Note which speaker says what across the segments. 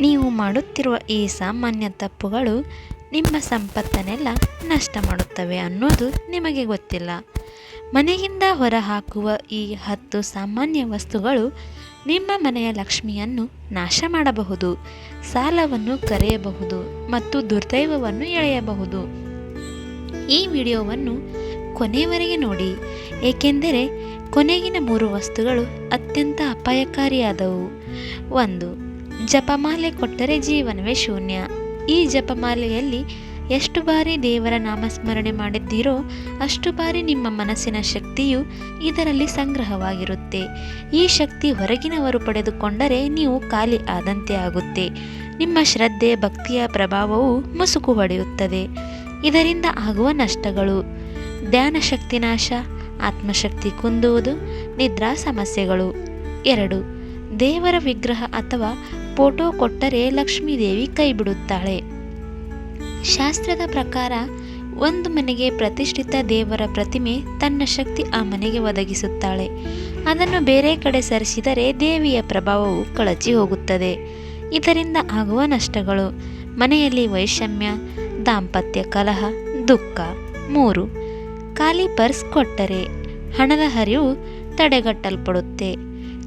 Speaker 1: ನೀವು ಮಾಡುತ್ತಿರುವ ಈ ಸಾಮಾನ್ಯ ತಪ್ಪುಗಳು ನಿಮ್ಮ ಸಂಪತ್ತನ್ನೆಲ್ಲ ನಷ್ಟ ಮಾಡುತ್ತವೆ ಅನ್ನೋದು ನಿಮಗೆ ಗೊತ್ತಿಲ್ಲ. ಮನೆಯಿಂದ ಹೊರಹಾಕುವ ಈ ಹತ್ತು ಸಾಮಾನ್ಯ ವಸ್ತುಗಳು ನಿಮ್ಮ ಮನೆಯ ಲಕ್ಷ್ಮಿಯನ್ನು ನಾಶ ಮಾಡಬಹುದು, ಸಾಲವನ್ನು ಕರೆಯಬಹುದು ಮತ್ತು ದುರ್ದೈವವನ್ನು ಎಳೆಯಬಹುದು. ಈ ವಿಡಿಯೋವನ್ನು ಕೊನೆಯವರೆಗೆ ನೋಡಿ, ಏಕೆಂದರೆ ಕೊನೆಗಿನ ಮೂರು ವಸ್ತುಗಳು ಅತ್ಯಂತ ಅಪಾಯಕಾರಿಯಾದವು. ಒಂದು ಜಪಮಾಲೆ ಕೊಟ್ಟರೆ ಜೀವನವೇ ಶೂನ್ಯ. ಈ ಜಪಮಾಲೆಯಲ್ಲಿ ಎಷ್ಟು ಬಾರಿ ದೇವರ ನಾಮಸ್ಮರಣೆ ಮಾಡಿದ್ದೀರೋ ಅಷ್ಟು ಬಾರಿ ನಿಮ್ಮ ಮನಸ್ಸಿನ ಶಕ್ತಿಯು ಇದರಲ್ಲಿ ಸಂಗ್ರಹವಾಗಿರುತ್ತೆ. ಈ ಶಕ್ತಿ ಹೊರಗಿನವರು ಪಡೆದುಕೊಂಡರೆ ನೀವು ಖಾಲಿ ಆದಂತೆ ಆಗುತ್ತೆ. ನಿಮ್ಮ ಶ್ರದ್ಧೆ, ಭಕ್ತಿಯ ಪ್ರಭಾವವು ಮುಸುಕು ಹೊಡೆಯುತ್ತದೆ. ಇದರಿಂದ ಆಗುವ ನಷ್ಟಗಳು. ಧ್ಯಾನ ಶಕ್ತಿ ನಾಶ, ಆತ್ಮಶಕ್ತಿ ಕುಂದುವುದು, ನಿದ್ರಾ ಸಮಸ್ಯೆಗಳು. ಎರಡು, ದೇವರ ವಿಗ್ರಹ ಅಥವಾ ಫೋಟೋ ಕೊಟ್ಟರೆ ಲಕ್ಷ್ಮೀದೇವಿ ಕೈ ಬಿಡುತ್ತಾಳೆ ಶಾಸ್ತ್ರದ ಪ್ರಕಾರ ಒಂದು ಮನೆಗೆ ಪ್ರತಿಷ್ಠಿತ ದೇವರ ಪ್ರತಿಮೆ ತನ್ನ ಶಕ್ತಿ ಆ ಮನೆಗೆ ಒದಗಿಸುತ್ತಾಳೆ. ಅದನ್ನು ಬೇರೆ ಕಡೆ ಸರಿಸಿದರೆ ದೇವಿಯ ಪ್ರಭಾವವು ಕಳಚಿ ಹೋಗುತ್ತದೆ. ಇದರಿಂದ ಆಗುವ ನಷ್ಟಗಳು. ಮನೆಯಲ್ಲಿ ವೈಷಮ್ಯ, ದಾಂಪತ್ಯ ಕಲಹ, ದುಃಖ. ಮೂರು. ಖಾಲಿ ಪರ್ಸ್ ಕೊಟ್ಟರೆ ಹಣದ ಹರಿವು ತಡೆಗಟ್ಟಲ್ಪಡುತ್ತೆ.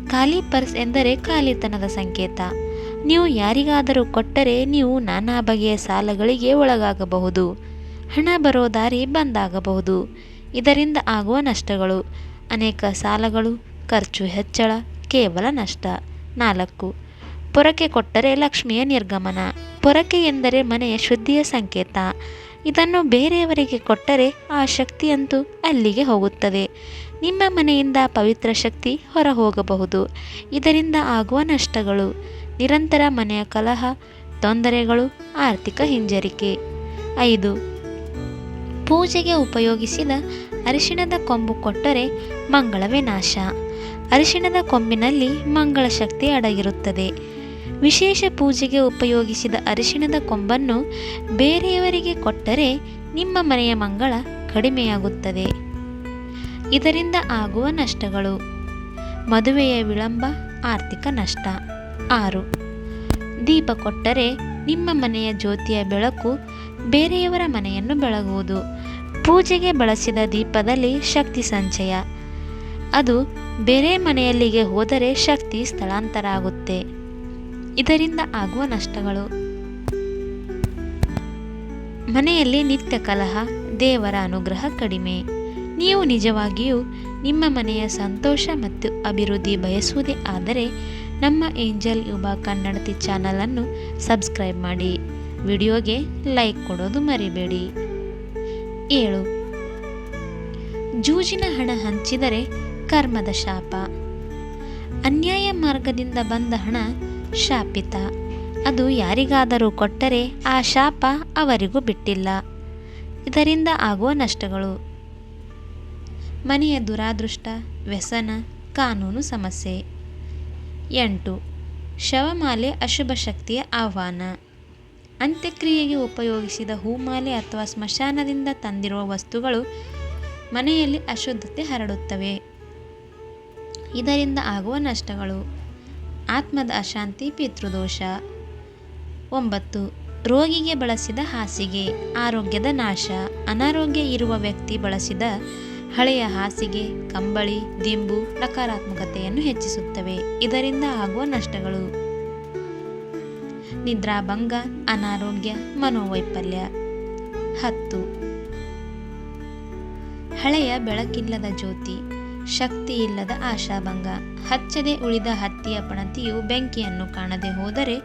Speaker 1: ಖಾಲಿ ಪರ್ಸ್ ಎಂದರೆ ಖಾಲಿತನದ ಸಂಕೇತ. ನೀವು ಯಾರಿಗಾದರೂ ಕೊಟ್ಟರೆ ನೀವು ನಾನಾ ಬಗೆಯ ಸಾಲಗಳಿಗೆ ಒಳಗಾಗಬಹುದು. ಹಣ ಬರೋ ದಾರಿ ಬಂದಾಗಬಹುದು. ಇದರಿಂದ ಆಗುವ ನಷ್ಟಗಳು. ಅನೇಕ ಸಾಲಗಳು, ಖರ್ಚು ಹೆಚ್ಚಳ, ಕೇವಲ ನಷ್ಟ. ನಾಲ್ಕು. ಪೊರಕೆ ಕೊಟ್ಟರೆ ಲಕ್ಷ್ಮಿಯ ನಿರ್ಗಮನ. ಪೊರಕೆ ಎಂದರೆ ಮನೆಯ ಶುದ್ಧಿಯ ಸಂಕೇತ. ಇದನ್ನು ಬೇರೆಯವರಿಗೆ ಕೊಟ್ಟರೆ ಆ ಶಕ್ತಿಯಂತೂ ಅಲ್ಲಿಗೆ ಹೋಗುತ್ತದೆ. ನಿಮ್ಮ ಮನೆಯಿಂದ ಪವಿತ್ರ ಶಕ್ತಿ ಹೊರ ಹೋಗಬಹುದು ಇದರಿಂದ ಆಗುವ ನಷ್ಟಗಳು. ನಿರಂತರ ಮನೆಯ ಕಲಹ, ತೊಂದರೆಗಳು, ಆರ್ಥಿಕ ಹಿಂಜರಿಕೆ. ಐದು. ಪೂಜೆಗೆ ಉಪಯೋಗಿಸಿದ ಅರಿಶಿಣದ ಕೊಂಬು ಕೊಟ್ಟರೆ ಮಂಗಳವೇ ನಾಶ. ಅರಿಶಿಣದ ಕೊಂಬಿನಲ್ಲಿ ಮಂಗಳ ಶಕ್ತಿ ಅಡಗಿರುತ್ತದೆ. ವಿಶೇಷ ಪೂಜೆಗೆ ಉಪಯೋಗಿಸಿದ ಅರಿಶಿಣದ ಕೊಂಬನ್ನು ಬೇರೆಯವರಿಗೆ ಕೊಟ್ಟರೆ ನಿಮ್ಮ ಮನೆಯ ಮಂಗಳ ಕಡಿಮೆಯಾಗುತ್ತದೆ. ಇದರಿಂದ ಆಗುವ ನಷ್ಟಗಳು. ಮದುವೆಯ ವಿಳಂಬ, ಆರ್ಥಿಕ ನಷ್ಟ. ಆರು. ದೀಪ ಕೊಟ್ಟರೆ ನಿಮ್ಮ ಮನೆಯ ಜ್ಯೋತಿಯ ಬೆಳಕು ಬೇರೆಯವರ ಮನೆಯನ್ನು ಬೆಳಗುವುದು. ಪೂಜೆಗೆ ಬಳಸಿದ ದೀಪದಲ್ಲಿ ಶಕ್ತಿ ಸಂಚಯ. ಅದು ಬೇರೆ ಮನೆಯಲ್ಲಿಗೆ ಹೋದರೆ ಶಕ್ತಿ ಸ್ಥಳಾಂತರ ಆಗುತ್ತೆ ಇದರಿಂದ ಆಗುವ ನಷ್ಟಗಳು. ಮನೆಯಲ್ಲಿ ನಿತ್ಯ ಕಲಹ, ದೇವರ ಅನುಗ್ರಹ ಕಡಿಮೆ. ನೀವು ನಿಜವಾಗಿಯೂ ನಿಮ್ಮ ಮನೆಯ ಸಂತೋಷ ಮತ್ತು ಅಭಿವೃದ್ಧಿ ಬಯಸುವುದೇ ಆದರೆ ನಮ್ಮ ಏಂಜಲ್ ಯುಬಾ ಕನ್ನಡತಿ ಚಾನಲನ್ನು ಸಬ್ಸ್ಕ್ರೈಬ್ ಮಾಡಿ. ವಿಡಿಯೋಗೆ ಲೈಕ್ ಕೊಡೋದು ಮರಿಬೇಡಿ. ಏಳು. ಜೂಜಿನ ಹಣ ಹಂಚಿದರೆ ಕರ್ಮದ ಶಾಪ. ಅನ್ಯಾಯ ಮಾರ್ಗದಿಂದ ಬಂದ ಹಣ ಶಾಪಿತ. ಅದು ಯಾರಿಗಾದರೂ ಕೊಟ್ಟರೆ ಆ ಶಾಪ ಅವರಿಗೂ ಬಿಟ್ಟಿಲ್ಲ. ಇದರಿಂದ ಆಗುವ ನಷ್ಟಗಳು. ಮನೆಯ ದುರಾದೃಷ್ಟ, ವ್ಯಸನ, ಕಾನೂನು ಸಮಸ್ಯೆ. ಎಂಟು. ಶವಮಾಲೆ ಅಶುಭ ಶಕ್ತಿಯ ಆಹ್ವಾನ. ಅಂತ್ಯಕ್ರಿಯೆಗೆ ಉಪಯೋಗಿಸಿದ ಹೂಮಾಲೆ ಅಥವಾ ಸ್ಮಶಾನದಿಂದ ತಂದಿರುವ ವಸ್ತುಗಳು ಮನೆಯಲ್ಲಿ ಅಶುದ್ಧತೆ ಹರಡುತ್ತವೆ. ಇದರಿಂದ ಆಗುವ ನಷ್ಟಗಳು. ಆತ್ಮದ ಅಶಾಂತಿ, ಪಿತೃದೋಷ. ಒಂಬತ್ತು. ರೋಗಿಗೆ ಬಳಸಿದ ಹಾಸಿಗೆ, ಆರೋಗ್ಯದ ನಾಶ. ಅನಾರೋಗ್ಯ ಇರುವ ವ್ಯಕ್ತಿ ಬಳಸಿದ ಹಳೆಯ ಹಾಸಿಗೆ, ಕಂಬಳಿ, ದಿಂಬು ನಕಾರಾತ್ಮಕತೆಯನ್ನು ಹೆಚ್ಚಿಸುತ್ತವೆ. ಇದರಿಂದ ಆಗುವ ನಷ್ಟಗಳು. ನಿದ್ರಾಭಂಗ, ಅನಾರೋಗ್ಯ, ಮನೋವೈಫಲ್ಯ. ಹತ್ತು. ಹಳೆಯ ಬೆಳಕಿಲ್ಲದ ಜ್ಯೋತಿ ಶಕ್ತಿ ಇಲ್ಲದ ಆಶಾಭಂಗ. ಹಚ್ಚದೆ ಉಳಿದ ಹತ್ತಿಯ ಪಣತಿಯು ಬೆಂಕಿಯನ್ನು ಕಾಣದೆ ಹೋದರೆ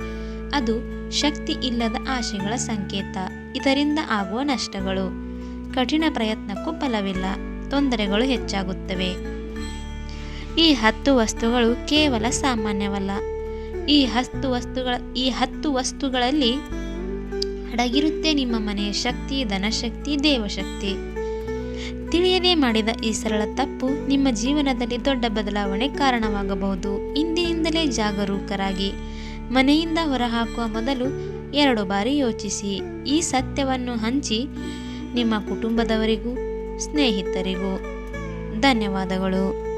Speaker 1: ಅದು ಶಕ್ತಿ ಇಲ್ಲದ ಆಶೆಗಳ ಸಂಕೇತ. ಇದರಿಂದ ಆಗುವ ನಷ್ಟಗಳು. ಕಠಿಣ ಪ್ರಯತ್ನಕ್ಕೂ ಫಲವಿಲ್ಲ. ತೊಂದರೆಗಳು ಹೆಚ್ಚಾಗುತ್ತವೆ. ಈ ಹತ್ತು ವಸ್ತುಗಳು ಕೇವಲ ಸಾಮಾನ್ಯವಲ್ಲ. ಈ ಹತ್ತು ವಸ್ತುಗಳ, ಈ ಹತ್ತು ವಸ್ತುಗಳಲ್ಲಿ ಅಡಗಿರುತ್ತೆ ನಿಮ್ಮ ಮನೆಯ ಶಕ್ತಿ, ಧನಶಕ್ತಿ, ದೇವಶಕ್ತಿ. ತಿಳಿಯದೇ ಮಾಡಿದ ಈ ಸರಳ ತಪ್ಪು ನಿಮ್ಮ ಜೀವನದಲ್ಲಿ ದೊಡ್ಡ ಬದಲಾವಣೆ ಕಾರಣವಾಗಬಹುದು. ಇಂದಿನಿಂದಲೇ ಜಾಗರೂಕರಾಗಿ ಮನೆಯಿಂದ ಹೊರಹಾಕುವ ಮೊದಲು ಎರಡು ಬಾರಿ ಯೋಚಿಸಿ. ಈ ಸತ್ಯವನ್ನು ಹಂಚಿ ನಿಮ್ಮ ಕುಟುಂಬದವರಿಗೂ ಸ್ನೇಹಿತರಿಗೂ ಧನ್ಯವಾದಗಳು.